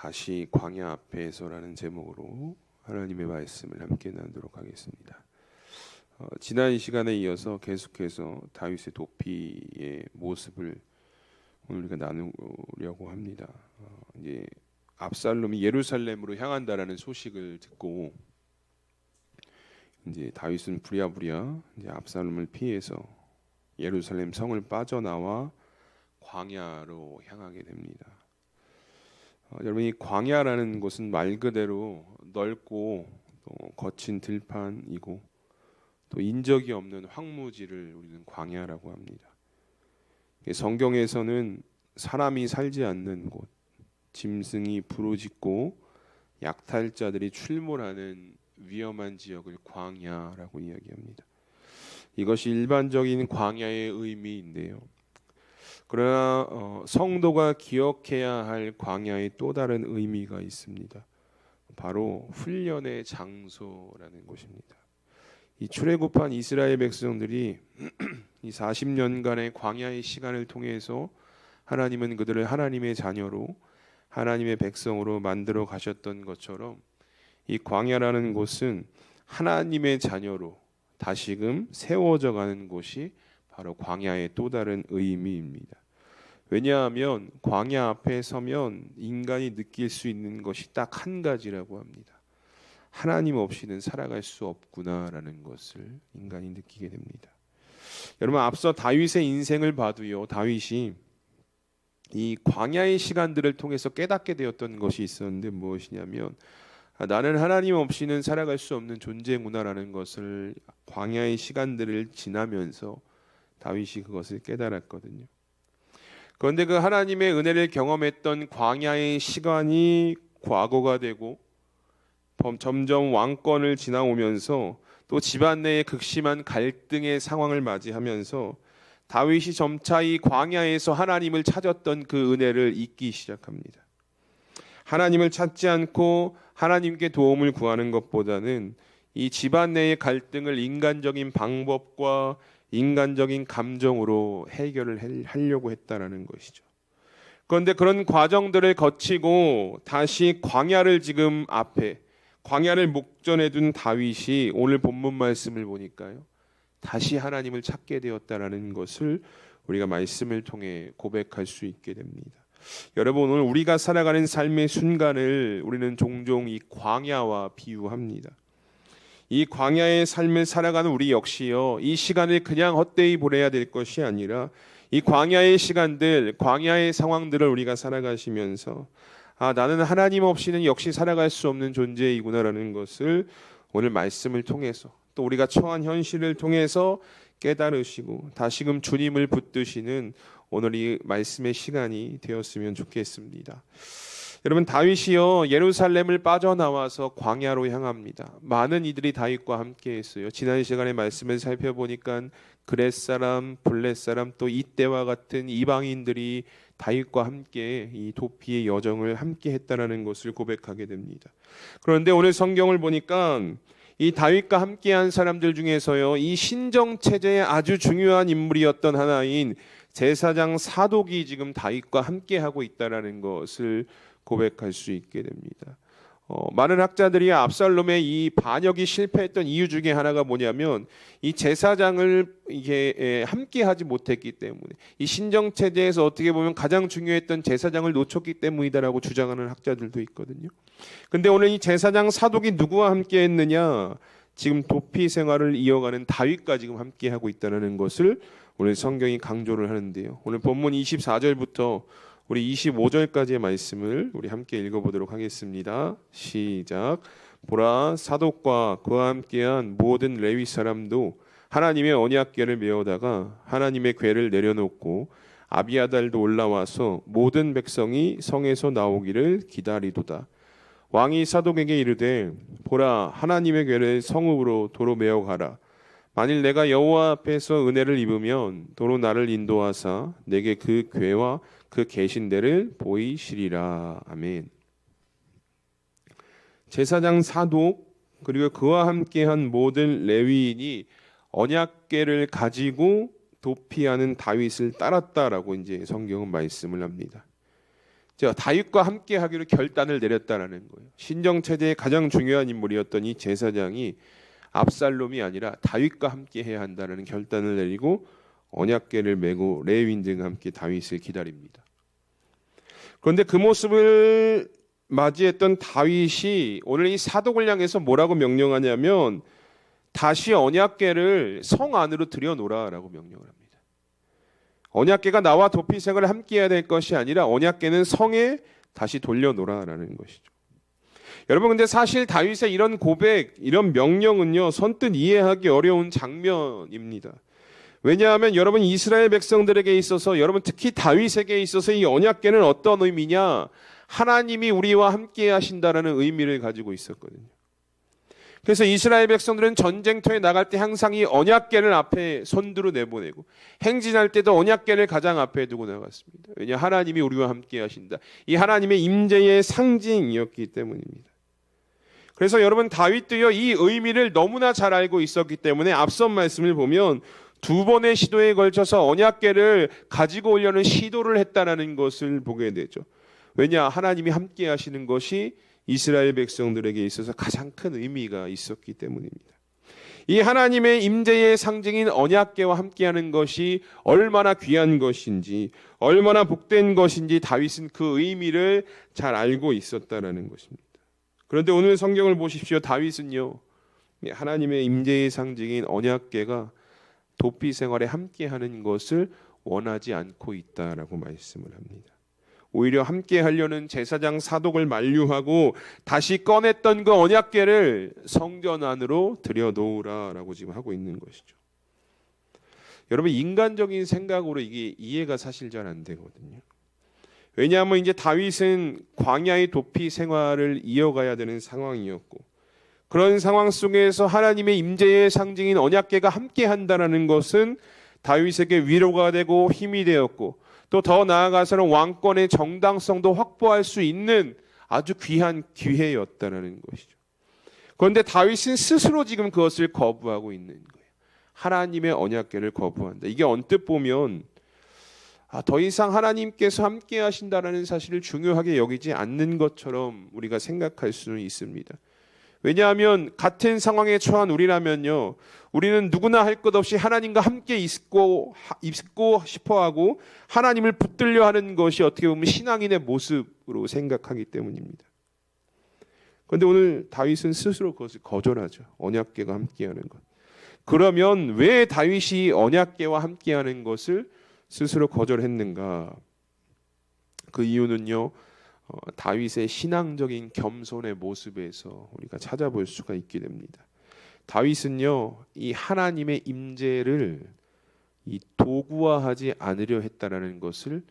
다시 광야 앞에서라는 제목으로 하나님의 말씀을 함께 나누도록 하겠습니다. 어, 지난 시간에 이어서 계속해서 다윗의 도피의 모습을 오늘 우리가 나누려고 합니다. 어, 이제 압살롬이 예루살렘으로 향한다라는 소식을 듣고 이제 다윗은 부랴부랴 이제 압살롬을 피해서 예루살렘 성을 빠져나와 광야로 향하게 됩니다. 어, 여러분 이 광야라는 곳은 말 그대로 넓고 또 거친 들판이고 또 인적이 없는 황무지를 우리는 광야라고 합니다. 성경에서는 사람이 살지 않는 곳, 짐승이 부르짖고 약탈자들이 출몰하는 위험한 지역을 광야라고 이야기합니다. 이것이 일반적인 광야의 의미인데요. 그러나 어, 성도가 기억해야 할 광야의 또 다른 의미가 있습니다. 바로 훈련의 장소라는 곳입니다. 이 출애굽한 이스라엘 백성들이 이 40년간의 광야의 시간을 통해서 하나님은 그들을 하나님의 자녀로 하나님의 백성으로 만들어 가셨던 것처럼 이 광야라는 곳은 하나님의 자녀로 다시금 세워져 가는 곳이 바로 광야의 또 다른 의미입니다. 왜냐하면 광야 앞에 서면 인간이 느낄 수 있는 것이 딱 한 가지라고 합니다. 하나님 없이는 살아갈 수 없구나라는 것을 인간이 느끼게 됩니다. 여러분 앞서 다윗의 인생을 봐도요. 다윗이 이 광야의 시간들을 통해서 깨닫게 되었던 것이 있었는데 무엇이냐면 아, 나는 하나님 없이는 살아갈 수 없는 존재구나라는 것을 광야의 시간들을 지나면서 다윗이 그것을 깨달았거든요. 그런데 그 하나님의 은혜를 경험했던 광야의 시간이 과거가 되고 점점 왕권을 지나오면서 또 집안 내의 극심한 갈등의 상황을 맞이하면서 다윗이 점차 이 광야에서 하나님을 찾았던 그 은혜를 잊기 시작합니다. 하나님을 찾지 않고 하나님께 도움을 구하는 것보다는 이 집안 내의 갈등을 인간적인 방법과 인간적인 감정으로 해결을 하려고 했다라는 것이죠. 그런데 그런 과정들을 거치고 다시 광야를 지금 앞에 광야를 목전에 둔 다윗이 오늘 본문 말씀을 보니까요. 다시 하나님을 찾게 되었다라는 것을 우리가 말씀을 통해 고백할 수 있게 됩니다. 여러분 오늘 우리가 살아가는 삶의 순간을 우리는 종종 이 광야와 비유합니다. 이 광야의 삶을 살아가는 우리 역시요. 이 시간을 그냥 헛되이 보내야 될 것이 아니라 이 광야의 시간들, 광야의 상황들을 우리가 살아가시면서 아, 나는 하나님 없이는 역시 살아갈 수 없는 존재이구나라는 것을 오늘 말씀을 통해서 또 우리가 처한 현실을 통해서 깨달으시고 다시금 주님을 붙드시는 오늘 이 말씀의 시간이 되었으면 좋겠습니다. 여러분 다윗이요 예루살렘을 빠져나와서 광야로 향합니다. 많은 이들이 다윗과 함께했어요. 지난 시간에 말씀을 살펴보니까 그렛 사람, 블렛 사람 또 이때와 같은 이방인들이 다윗과 함께 이 도피의 여정을 함께 했다라는 것을 고백하게 됩니다. 그런데 오늘 성경을 보니까 이 다윗과 함께한 사람들 중에서요 이 신정 체제의 아주 중요한 인물이었던 하나인 제사장 사독이 지금 다윗과 함께하고 있다라는 것을 고백할 수 있게 됩니다. 어, 많은 학자들이 압살롬의 이 반역이 실패했던 이유 중에 하나가 뭐냐면 이 제사장을 이게 에, 함께하지 못했기 때문에 이 신정 체제에서 어떻게 보면 가장 중요했던 제사장을 놓쳤기 때문이다라고 주장하는 학자들도 있거든요. 근데 오늘 이 제사장 사독이 누구와 함께했느냐? 지금 도피 생활을 이어가는 다윗과 지금 함께하고 있다는 것을 오늘 성경이 강조를 하는데요. 오늘 본문 24절부터 우리 25절까지의 말씀을 우리 함께 읽어보도록 하겠습니다. 시작. 보라 사독과 그와 함께한 모든 레위 사람도 하나님의 언약궤를 메어다가 하나님의 궤를 내려놓고 아비아달도 올라와서 모든 백성이 성에서 나오기를 기다리도다. 왕이 사독에게 이르되 보라 하나님의 궤를 성읍으로 도로 메어 가라. 만일 내가 여호와 앞에서 은혜를 입으면 도로 나를 인도하사 내게 그 궤와 그 계신대를 보이시리라. 아멘. 제사장 사독 그리고 그와 함께한 모든 레위인이 언약궤를 가지고 도피하는 다윗을 따랐다라고 이제 성경은 말씀을 합니다. 자, 다윗과 함께 하기로 결단을 내렸다라는 거예요. 신정 체제의 가장 중요한 인물이었던 이 제사장이 압살롬이 아니라 다윗과 함께 해야 한다는 결단을 내리고 언약궤를 메고 레위인 등과 함께 다윗을 기다립니다. 그런데 그 모습을 맞이했던 다윗이 오늘 이 사독을 향해서 뭐라고 명령하냐면 다시 언약궤를 성 안으로 들여놓으라라고 명령을 합니다. 언약궤가 나와 도피생을 함께해야 될 것이 아니라 언약궤는 성에 다시 돌려놓으라라는 것이죠. 여러분 근데 사실 다윗의 이런 고백, 이런 명령은요 선뜻 이해하기 어려운 장면입니다. 왜냐하면 여러분 이스라엘 백성들에게 있어서 여러분 특히 다윗에게 있어서 이 언약궤는 어떤 의미냐? 하나님이 우리와 함께 하신다라는 의미를 가지고 있었거든요. 그래서 이스라엘 백성들은 전쟁터에 나갈 때 항상 이 언약궤를 앞에 선두로 내보내고 행진할 때도 언약궤를 가장 앞에 두고 나갔습니다. 왜냐 하나님이 우리와 함께 하신다. 이 하나님의 임재의 상징이었기 때문입니다. 그래서 여러분 다윗도요 이 의미를 너무나 잘 알고 있었기 때문에 앞선 말씀을 보면 두 번의 시도에 걸쳐서 언약궤를 가지고 오려는 시도를 했다라는 것을 보게 되죠. 왜냐 하나님이 함께 하시는 것이 이스라엘 백성들에게 있어서 가장 큰 의미가 있었기 때문입니다. 이 하나님의 임재의 상징인 언약궤와 함께하는 것이 얼마나 귀한 것인지, 얼마나 복된 것인지 다윗은 그 의미를 잘 알고 있었다라는 것입니다. 그런데 오늘 성경을 보십시오. 다윗은요, 하나님의 임재의 상징인 언약궤가 도피 생활에 함께하는 것을 원하지 않고 있다라고 말씀을 합니다. 오히려 함께 하려는 제사장 사독을 만류하고 다시 꺼냈던 그 언약궤를 성전 안으로 들여놓으라라고 지금 하고 있는 것이죠. 여러분 인간적인 생각으로 이게 이해가 사실 잘 안 되거든요. 왜냐하면 이제 다윗은 광야의 도피 생활을 이어가야 되는 상황이었고 그런 상황 속에서 하나님의 임재의 상징인 언약궤가 함께 한다라는 것은 다윗에게 위로가 되고 힘이 되었고 또 더 나아가서는 왕권의 정당성도 확보할 수 있는 아주 귀한 기회였다라는 것이죠. 그런데 다윗은 스스로 지금 그것을 거부하고 있는 거예요. 하나님의 언약궤를 거부한다. 이게 언뜻 보면 아, 더 이상 하나님께서 함께 하신다라는 사실을 중요하게 여기지 않는 것처럼 우리가 생각할 수는 있습니다. 왜냐하면 같은 상황에 처한 우리라면요, 우리는 누구나 할 것 없이 하나님과 함께 있고 있고 싶어 하고 하나님을 붙들려 하는 것이 어떻게 보면 신앙인의 모습으로 생각하기 때문입니다. 그런데 오늘 다윗은 스스로 그것을 거절하죠. 언약궤가 함께하는 것. 그러면 왜 다윗이 언약궤와 함께하는 것을 스스로 거절했는가? 그 이유는요. 어, 다윗의 신앙적인 겸손의 모습에서 우리가 찾아볼 수가 있게 됩니다. 다윗은요 이 하나님의 임재를 이 도구화하지 않으려 했다라는 것을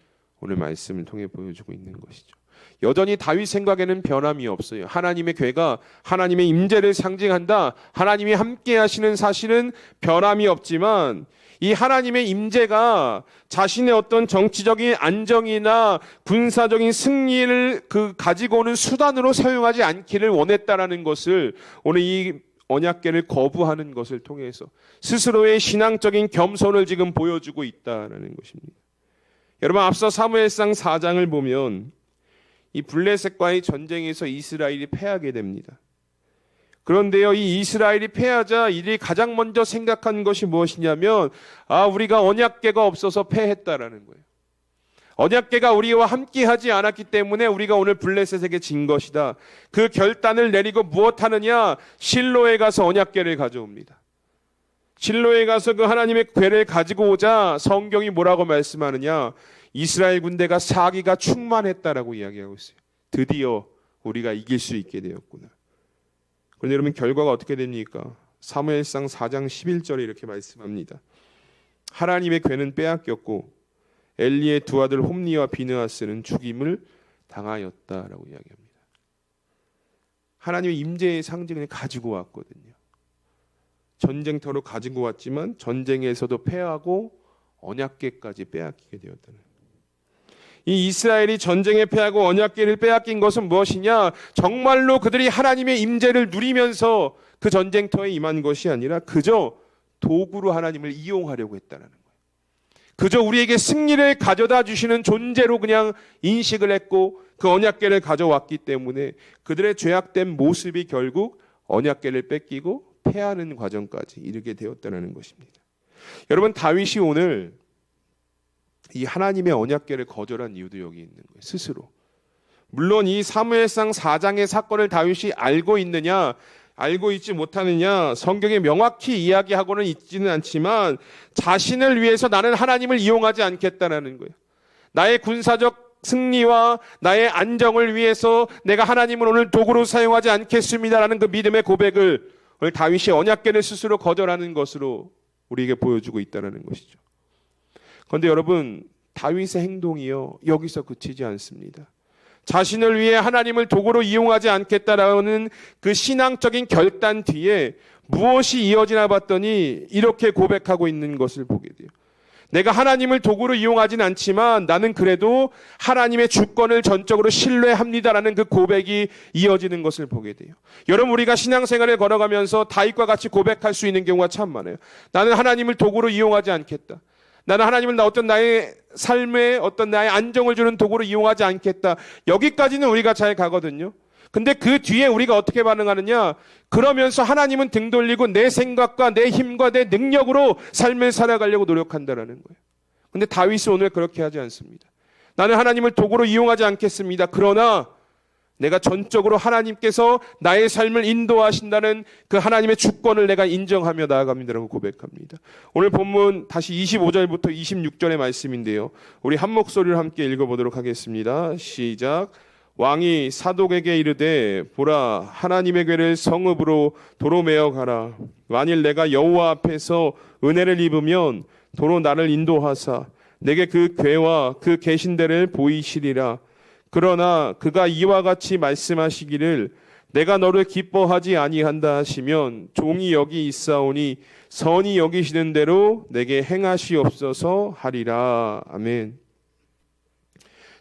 오늘 말씀을 통해 보여주고 있는 것이죠. 여전히 다윗 생각에는 변함이 없어요. 하나님의 괴가 하나님의 임재를 상징한다. 하나님이 함께 하시는 사실은 변함이 없지만 이 하나님의 임재가 자신의 어떤 정치적인 안정이나 군사적인 승리를 그 가지고 오는 수단으로 사용하지 않기를 원했다라는 것을 오늘 이 언약계를 거부하는 것을 통해서 스스로의 신앙적인 겸손을 지금 보여주고 있다라는 것입니다. 여러분 앞서 사무엘상 4장을 보면 이 블레셋과의 전쟁에서 이스라엘이 패하게 됩니다. 그런데요, 이 이스라엘이 패하자 이들이 가장 먼저 생각한 것이 무엇이냐면, 아, 우리가 언약계가 없어서 패했다라는 거예요. 언약계가 우리와 함께 하지 않았기 때문에 우리가 오늘 블레셋에게 진 것이다. 그 결단을 내리고 무엇 하느냐? 실로에 가서 언약계를 가져옵니다. 실로에 가서 그 하나님의 괴를 가지고 오자 성경이 뭐라고 말씀하느냐? 이스라엘 군대가 사기가 충만했다라고 이야기하고 있어요. 드디어 우리가 이길 수 있게 되었구나. 그런데 여러분 결과가 어떻게 됩니까? 사무엘상 4장 11절에 이렇게 말씀합니다. 하나님의 괴는 빼앗겼고 엘리의 두 아들 홈니와 비느하스는 죽임을 당하였다라고 이야기합니다. 하나님의 임재의 상징을 가지고 왔거든요. 전쟁터로 가지고 왔지만 전쟁에서도 패하고 언약궤까지 빼앗기게 되었다는 이 이스라엘이 전쟁에 패하고 언약궤를 빼앗긴 것은 무엇이냐? 정말로 그들이 하나님의 임재를 누리면서 그 전쟁터에 임한 것이 아니라 그저 도구로 하나님을 이용하려고 했다는 거예요. 그저 우리에게 승리를 가져다 주시는 존재로 그냥 인식을 했고 그 언약궤를 가져왔기 때문에 그들의 죄악된 모습이 결국 언약궤를 뺏기고 패하는 과정까지 이르게 되었다는 것입니다. 여러분 다윗이 오늘 이 하나님의 언약궤를 거절한 이유도 여기 있는 거예요. 스스로. 물론 이 사무엘상 4장의 사건을 다윗이 알고 있느냐 알고 있지 못하느냐 성경에 명확히 이야기하고는 있지는 않지만 자신을 위해서 나는 하나님을 이용하지 않겠다라는 거예요. 나의 군사적 승리와 나의 안정을 위해서 내가 하나님을 오늘 도구로 사용하지 않겠습니다라는 그 믿음의 고백을 다윗이 언약궤를 스스로 거절하는 것으로 우리에게 보여주고 있다는 것이죠. 그런데 여러분 다윗의 행동이요 여기서 그치지 않습니다. 자신을 위해 하나님을 도구로 이용하지 않겠다라는 그 신앙적인 결단 뒤에 무엇이 이어지나 봤더니 이렇게 고백하고 있는 것을 보게 돼요. 내가 하나님을 도구로 이용하진 않지만 나는 그래도 하나님의 주권을 전적으로 신뢰합니다라는 그 고백이 이어지는 것을 보게 돼요. 여러분 우리가 신앙생활을 걸어가면서 다윗과 같이 고백할 수 있는 경우가 참 많아요. 나는 하나님을 도구로 이용하지 않겠다. 나는 하나님을 나 어떤 나의 삶에 어떤 나의 안정을 주는 도구로 이용하지 않겠다. 여기까지는 우리가 잘 가거든요. 근데 그 뒤에 우리가 어떻게 반응하느냐? 그러면서 하나님은 등 돌리고 내 생각과 내 힘과 내 능력으로 삶을 살아가려고 노력한다라는 거예요. 근데 다윗은 오늘 그렇게 하지 않습니다. 나는 하나님을 도구로 이용하지 않겠습니다. 그러나 내가 전적으로 하나님께서 나의 삶을 인도하신다는 그 하나님의 주권을 내가 인정하며 나아갑니다라고 고백합니다. 오늘 본문 다시 25절부터 26절의 말씀인데요. 우리 한 목소리를 함께 읽어보도록 하겠습니다. 시작. 왕이 사독에게 이르되 보라 하나님의 괴를 성읍으로 도로 메어 가라. 만일 내가 여호와 앞에서 은혜를 입으면 도로 나를 인도하사 내게 그 괴와 그 계신대를 보이시리라. 그러나 그가 이와 같이 말씀하시기를 내가 너를 기뻐하지 아니한다 하시면 종이 여기 있사오니 선이 여기시는 대로 내게 행하시옵소서 하리라. 아멘.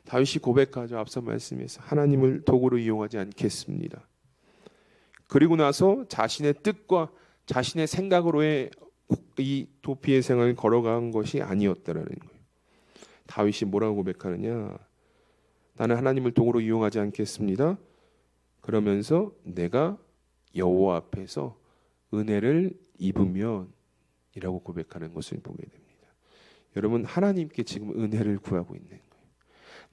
다윗이 고백하죠. 앞서 말씀에서 하나님을 도구로 이용하지 않겠습니다. 그리고 나서 자신의 뜻과 자신의 생각으로의 이 도피의 생활을 걸어간 것이 아니었다라는 거예요. 다윗이 뭐라고 고백하느냐? 나는 하나님을 도구로 이용하지 않겠습니다. 그러면서 내가 여호와 앞에서 은혜를 입으면 이라고 고백하는 것을 보게 됩니다. 여러분 하나님께 지금 은혜를 구하고 있는 거예요.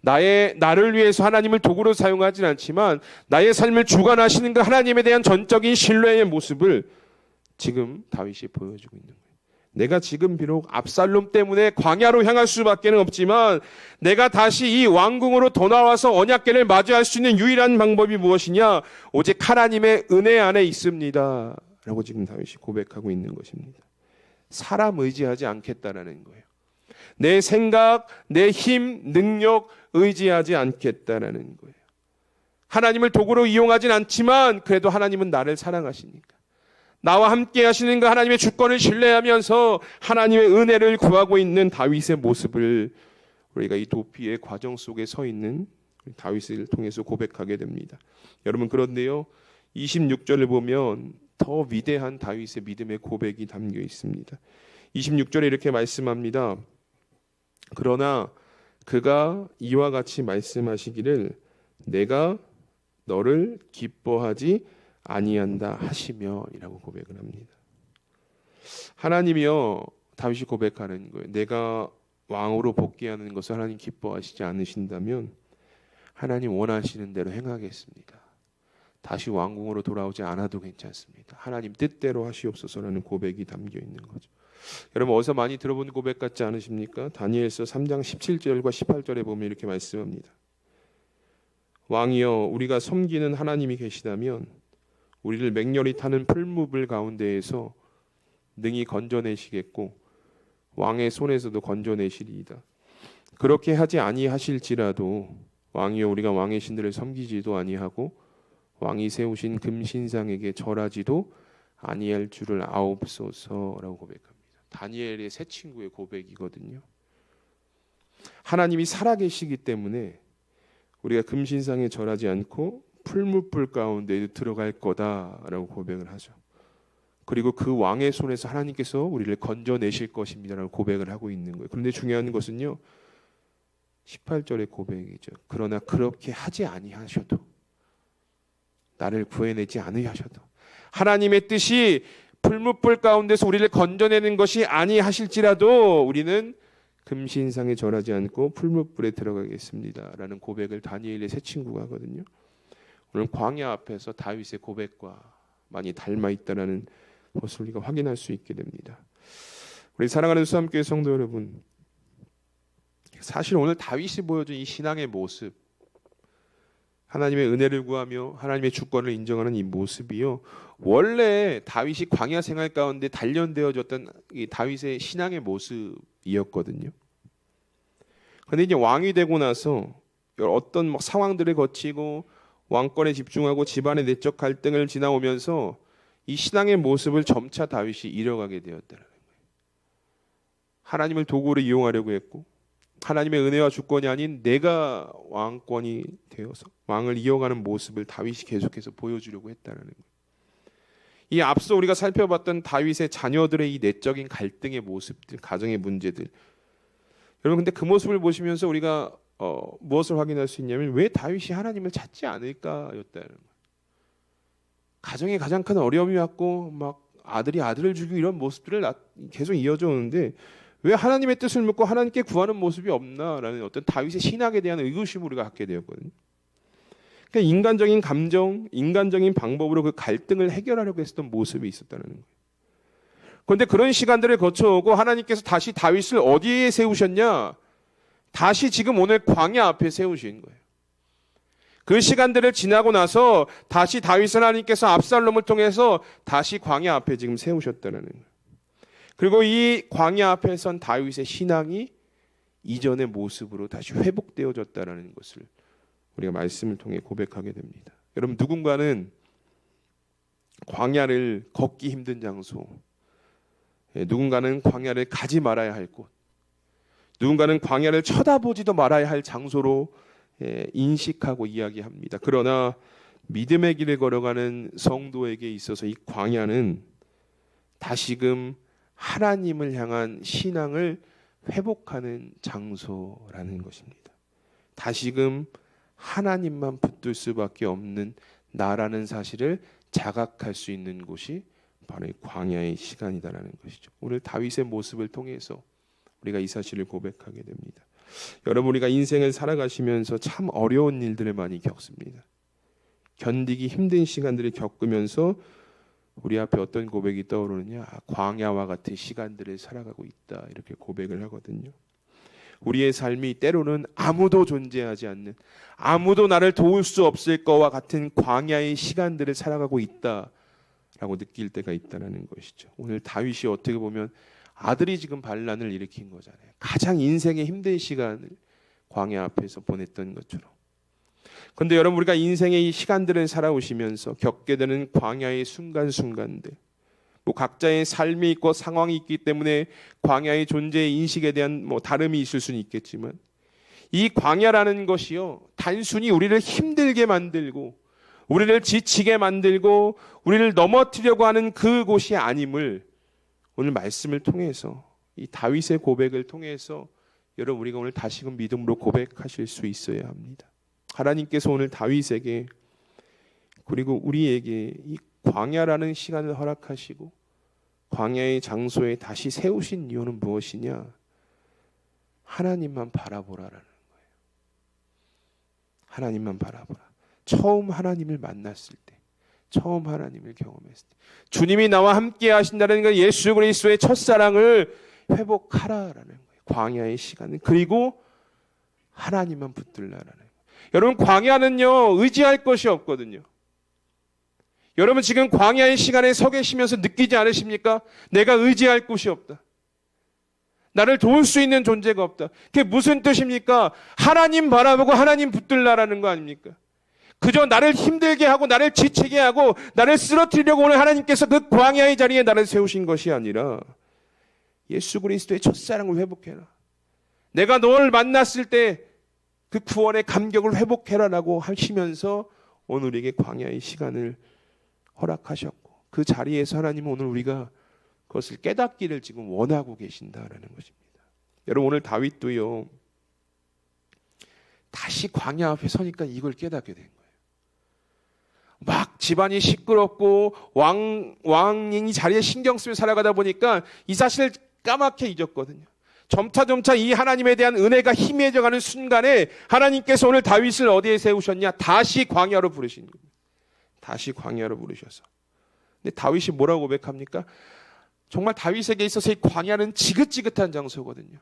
나의 나를 위해서 하나님을 도구로 사용하지는 않지만 나의 삶을 주관하시는 그 하나님에 대한 전적인 신뢰의 모습을 지금 다윗이 보여주고 있는 거예요. 내가 지금 비록 압살롬 때문에 광야로 향할 수밖에 없지만 내가 다시 이 왕궁으로 돌아와서 언약궤를 맞이할 수 있는 유일한 방법이 무엇이냐? 오직 하나님의 은혜 안에 있습니다. 라고 지금 다윗이 고백하고 있는 것입니다. 사람 의지하지 않겠다라는 거예요. 내 생각, 내 힘, 능력 의지하지 않겠다라는 거예요. 하나님을 도구로 이용하진 않지만 그래도 하나님은 나를 사랑하시니까. 나와 함께 하시는 그 하나님의 주권을 신뢰하면서 하나님의 은혜를 구하고 있는 다윗의 모습을 우리가 이 도피의 과정 속에 서 있는 다윗을 통해서 고백하게 됩니다. 여러분 그런데요. 26절을 보면 더 위대한 다윗의 믿음의 고백이 담겨 있습니다. 26절에 이렇게 말씀합니다. 그러나 그가 이와 같이 말씀하시기를 내가 너를 기뻐하지 아니한다 하시며이라고 고백을 합니다. 하나님이요 다윗이 고백하는 거예요. 내가 왕으로 복귀하는 것을 하나님 기뻐하시지 않으신다면 하나님 원하시는 대로 행하겠습니다. 다시 왕궁으로 돌아오지 않아도 괜찮습니다. 하나님 뜻대로 하시옵소서라는 고백이 담겨 있는 거죠. 여러분 어디서 많이 들어본 고백 같지 않으십니까? 다니엘서 3장 17절과 18절에 보면 이렇게 말씀합니다. 왕이여 우리가 섬기는 하나님이 계시다면 우리를 맹렬히 타는 풀무불 가운데에서 능히 건져내시겠고 왕의 손에서도 건져내시리이다. 그렇게 하지 아니하실지라도 왕이여 우리가 왕의 신들을 섬기지도 아니하고 왕이 세우신 금신상에게 절하지도 아니할 줄을 아옵소서라고 고백합니다. 다니엘의 새 친구의 고백이거든요. 하나님이 살아계시기 때문에 우리가 금신상에 절하지 않고 풀무불 가운데 들어갈 거다라고 고백을 하죠. 그리고 그 왕의 손에서 하나님께서 우리를 건져내실 것입니다라고 고백을 하고 있는 거예요. 그런데 중요한 것은요. 18절의 고백이죠. 그러나 그렇게 하지 아니하셔도 나를 구해내지 않으셔도 하나님의 뜻이 풀무불 가운데서 우리를 건져내는 것이 아니하실지라도 우리는 금신상에 절하지 않고 풀무불에 들어가겠습니다라는 고백을 다니엘의 새 친구가 하거든요. 오늘 광야 앞에서 다윗의 고백과 많이 닮아 있다라는 것을 우리가 확인할 수 있게 됩니다. 우리 사랑하는 수함교회 성도 여러분, 사실 오늘 다윗이 보여준 이 신앙의 모습, 하나님의 은혜를 구하며 하나님의 주권을 인정하는 이 모습이요. 원래 다윗이 광야 생활 가운데 단련되어졌던 이 다윗의 신앙의 모습이었거든요. 그런데 이제 왕이 되고 나서 어떤 막 상황들을 거치고 왕권에 집중하고 집안의 내적 갈등을 지나오면서 이 신앙의 모습을 점차 다윗이 잃어가게 되었다는 거예요. 하나님을 도구로 이용하려고 했고 하나님의 은혜와 주권이 아닌 내가 왕권이 되어서 왕을 이어가는 모습을 다윗이 계속해서 보여주려고 했다는 거예요. 이 앞서 우리가 살펴봤던 다윗의 자녀들의 이 내적인 갈등의 모습들, 가정의 문제들. 여러분 근데 그 모습을 보시면서 우리가 어, 무엇을 확인할 수 있냐면 왜 다윗이 하나님을 찾지 않을까였다는 거예요. 가정에 가장 큰 어려움이 왔고 막 아들이 아들을 죽이고 이런 모습들을 계속 이어져 오는데 왜 하나님의 뜻을 묻고 하나님께 구하는 모습이 없나라는 어떤 다윗의 신학에 대한 의구심을 우리가 갖게 되었거든요. 그러니까 인간적인 감정, 인간적인 방법으로 그 갈등을 해결하려고 했었던 모습이 있었다는 거예요. 그런데 그런 시간들을 거쳐오고 하나님께서 다시 다윗을 어디에 세우셨냐? 다시 지금 오늘 광야 앞에 세우신 거예요. 그 시간들을 지나고 나서 다시 다윗 하나님께서 압살롬을 통해서 다시 광야 앞에 지금 세우셨다는 거예요. 그리고 이 광야 앞에 선 다윗의 신앙이 이전의 모습으로 다시 회복되어졌다는 것을 우리가 말씀을 통해 고백하게 됩니다. 여러분 누군가는 광야를 걷기 힘든 장소, 예, 누군가는 광야를 가지 말아야 할 곳, 누군가는 광야를 쳐다보지도 말아야 할 장소로 예, 인식하고 이야기합니다. 그러나 믿음의 길을 걸어가는 성도에게 있어서 이 광야는 다시금 하나님을 향한 신앙을 회복하는 장소라는 것입니다. 다시금 하나님만 붙들 수밖에 없는 나라는 사실을 자각할 수 있는 곳이 바로 이 광야의 시간이다라는 것이죠. 오늘 다윗의 모습을 통해서 우리가 이 사실을 고백하게 됩니다. 여러분 우리가 인생을 살아가시면서 참 어려운 일들을 많이 겪습니다. 견디기 힘든 시간들을 겪으면서 우리 앞에 어떤 고백이 떠오르느냐? 아, 광야와 같은 시간들을 살아가고 있다. 이렇게 고백을 하거든요. 우리의 삶이 때로는 아무도 존재하지 않는 아무도 나를 도울 수 없을 거와 같은 광야의 시간들을 살아가고 있다라고 느낄 때가 있다는 것이죠. 오늘 다윗이 어떻게 보면 아들이 지금 반란을 일으킨 거잖아요. 가장 인생의 힘든 시간을 광야 앞에서 보냈던 것처럼. 그런데 여러분 우리가 인생의 이 시간들을 살아오시면서 겪게 되는 광야의 순간순간들 뭐 각자의 삶이 있고 상황이 있기 때문에 광야의 존재의 인식에 대한 뭐 다름이 있을 수는 있겠지만 이 광야라는 것이요 단순히 우리를 힘들게 만들고 우리를 지치게 만들고 우리를 넘어뜨려고 하는 그곳이 아님을 오늘 말씀을 통해서 이 다윗의 고백을 통해서 여러분 우리가 오늘 다시금 믿음으로 고백하실 수 있어야 합니다. 하나님께서 오늘 다윗에게 그리고 우리에게 이 광야라는 시간을 허락하시고 광야의 장소에 다시 세우신 이유는 무엇이냐? 하나님만 바라보라라는 거예요. 하나님만 바라보라. 처음 하나님을 만났을 때, 처음 하나님을 경험했을 때, 주님이 나와 함께 하신다는 것, 예수 그리스도의 첫사랑을 회복하라라는 거예요. 광야의 시간은 그리고 하나님만 붙들라라는 거예요. 여러분 광야는요 의지할 것이 없거든요. 여러분 지금 광야의 시간에 서 계시면서 느끼지 않으십니까? 내가 의지할 곳이 없다. 나를 도울 수 있는 존재가 없다. 그게 무슨 뜻입니까? 하나님 바라보고 하나님 붙들라라는 거 아닙니까? 그저 나를 힘들게 하고 나를 지치게 하고 나를 쓰러뜨리려고 오늘 하나님께서 그 광야의 자리에 나를 세우신 것이 아니라 예수 그리스도의 첫사랑을 회복해라. 내가 널 만났을 때 그 구원의 감격을 회복해라라고 하시면서 오늘 우리에게 광야의 시간을 허락하셨고 그 자리에서 하나님은 오늘 우리가 그것을 깨닫기를 지금 원하고 계신다라는 것입니다. 여러분 오늘 다윗도요. 다시 광야 앞에 서니까 이걸 깨닫게 된. 막 집안이 시끄럽고 왕 왕이 자리에 신경 쓰며 살아가다 보니까 이 사실을 까맣게 잊었거든요. 점차 점차 이 하나님에 대한 은혜가 희미해져가는 순간에 하나님께서 오늘 다윗을 어디에 세우셨냐? 다시 광야로 부르신 겁니다. 다시 광야로 부르셔서. 근데 다윗이 뭐라고 고백합니까? 정말 다윗에게 있어서 이 광야는 지긋지긋한 장소거든요.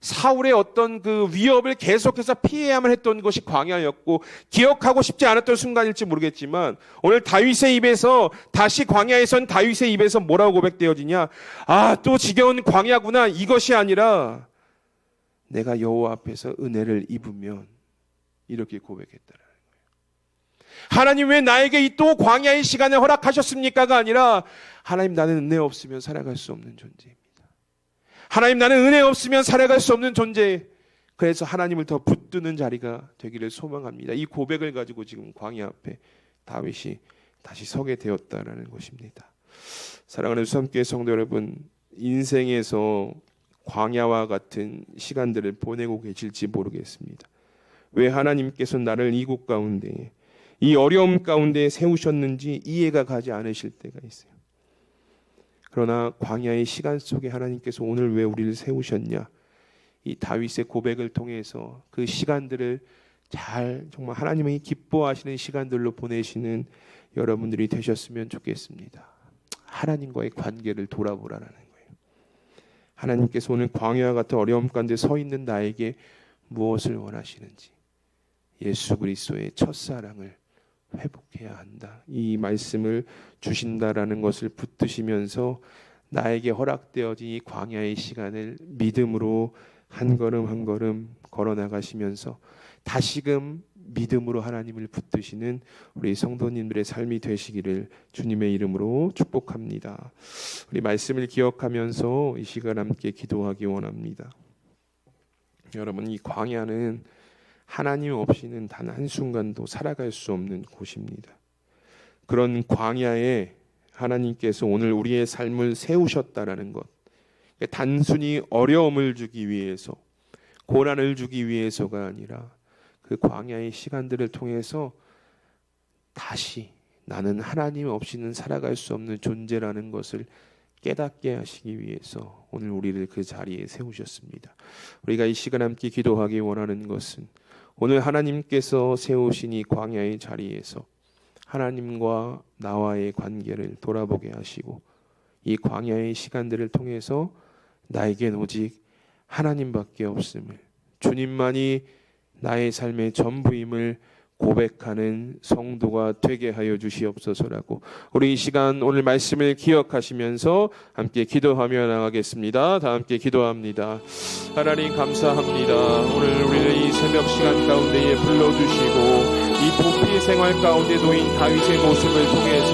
사울의 어떤 그 위협을 계속해서 피해야만 했던 것이 광야였고 기억하고 싶지 않았던 순간일지 모르겠지만 오늘 다윗의 입에서 다시 광야에선 다윗의 입에서 뭐라고 고백되어지냐? 아, 또 지겨운 광야구나. 이것이 아니라 내가 여호와 앞에서 은혜를 입으면 이렇게 고백했다라는 거예요. 하나님 왜 나에게 이 또 광야의 시간을 허락하셨습니까가 아니라 하나님 나는 은혜 없으면 살아갈 수 없는 존재입니다. 하나님 나는 은혜 없으면 살아갈 수 없는 존재. 그래서 하나님을 더 붙드는 자리가 되기를 소망합니다. 이 고백을 가지고 지금 광야 앞에 다윗이 다시 서게 되었다라는 것입니다. 사랑하는 수삼교회 성도 여러분, 인생에서 광야와 같은 시간들을 보내고 계실지 모르겠습니다. 왜 하나님께서 나를 이곳 가운데 이 어려움 가운데 세우셨는지 이해가 가지 않으실 때가 있어요. 그러나 광야의 시간 속에 하나님께서 오늘 왜 우리를 세우셨냐? 이 다윗의 고백을 통해서 그 시간들을 잘 정말 하나님이 기뻐하시는 시간들로 보내시는 여러분들이 되셨으면 좋겠습니다. 하나님과의 관계를 돌아보라는 거예요. 하나님께서 오늘 광야와 같은 어려움 가운데 서 있는 나에게 무엇을 원하시는지 예수 그리스도의 첫사랑을 회복해야 한다. 이 말씀을 주신다라는 것을 붙드시면서 나에게 허락되어진 이 광야의 시간을 믿음으로 한 걸음 한 걸음 걸어 나가시면서 다시금 믿음으로 하나님을 붙드시는 우리 성도님들의 삶이 되시기를 주님의 이름으로 축복합니다. 우리 말씀을 기억하면서 이 시간 함께 기도하기 원합니다. 여러분 이 광야는 하나님 없이는 단 한순간도 살아갈 수 없는 곳입니다. 그런 광야에 하나님께서 오늘 우리의 삶을 세우셨다라는 것. 단순히 어려움을 주기 위해서, 고난을 주기 위해서가 아니라 그 광야의 시간들을 통해서 다시 나는 하나님 없이는 살아갈 수 없는 존재라는 것을 깨닫게 하시기 위해서 오늘 우리를 그 자리에 세우셨습니다. 우리가 이 시간 함께 기도하기 원하는 것은 오늘 하나님께서 세우신 이 광야의 자리에서 하나님과 나와의 관계를 돌아보게 하시고 이 광야의 시간들을 통해서 나에겐 오직 하나님밖에 없음을 주님만이 나의 삶의 전부임을 고백하는 성도가 되게 하여 주시옵소서라고 우리 이 시간 오늘 말씀을 기억하시면서 함께 기도하며 나가겠습니다. 다 함께 기도합니다. 하나님 감사합니다. 오늘 우리를 이 새벽 시간 가운데에 불러주시고 이 도피 생활 가운데 놓인 다윗의 모습을 통해서